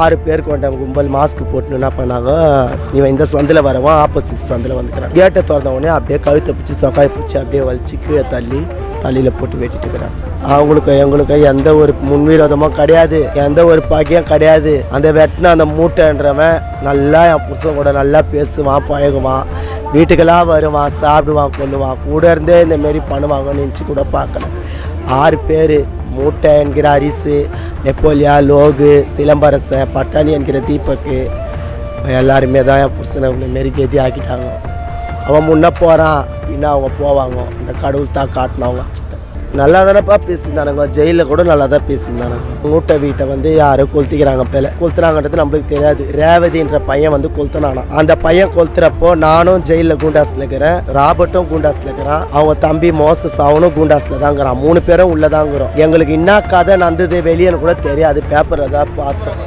ஆறு பேர் கொண்ட கும்பல் மாஸ்க் போட்டுன்னு என்ன பண்ணாங்க இவன் இந்த சந்தில் வரவன் ஆப்போசிட் சந்தில் வந்துக்கிறான். கேட்டை திறந்த உடனே அப்படியே கழுத்தை பிடிச்சி சொக்காய் பிடிச்சி அப்படியே வலிச்சு கீழே தள்ளி தள்ளியில் போட்டு வெட்டிட்டு இருக்கிறாங்க அவங்களுக்கு எங்களுக்கு எந்த ஒரு முன்விரோதமும் கிடையாது. எந்த ஒரு பகையும் கிடையாது. அந்த வெட்டின அந்த மூட்டைன்றவன் நல்லா என் புருஷன் கூட நல்லா பேசுவான் பழகுவான். வீட்டுக்கெல்லாம் வருவான் சாப்பிடுவான் கொள்ளுவான் கூட இருந்தே இந்தமாரி பண்ணுவாங்கன்னு நினச்சி கூட பார்க்கல. ஆறு பேர் மூட்டை என்கிற அரிசு நெப்போலியா லோகு சிலம்பரச பட்டாணி என்கிற தீபக்கு எல்லாருமே தான் புருஷனை மெருகேதி ஆக்கிட்டாங்க. அவன் முன்னே போகிறான் பின்ன அவங்க போவாங்க. இந்த கடவுள் தான் காட்டினவங்க. நல்லா தானேப்பா பேசியிருந்தானுங்க. ஜெயிலில் கூட நல்லா தான் பேசியிருந்தானுங்க. மூட்டை வீட்டை வந்து யாரும் கொளுத்திக்கிறாங்க பேல. கொளுத்துறாங்கன்றது நம்மளுக்கு தெரியாது. ரேவதின்ற பையன் வந்து கொளுத்தினானா. அந்த பையன் கொளுத்துறப்போ நானும் ஜெயிலில் குண்டாஸில் இருக்கிறேன். ராபர்ட்டும் குண்டாஸில் இருக்கிறான். அவங்க தம்பி மோசஸ் அவனும் குண்டாஸில் தாங்கிறான் மூணு பேரும் உள்ளதாங்கிறோம். எங்களுக்கு என்ன கதை நடந்தது வெளியேன்னு கூட தெரியாது. பேப்பரை தான் பார்த்தோம்.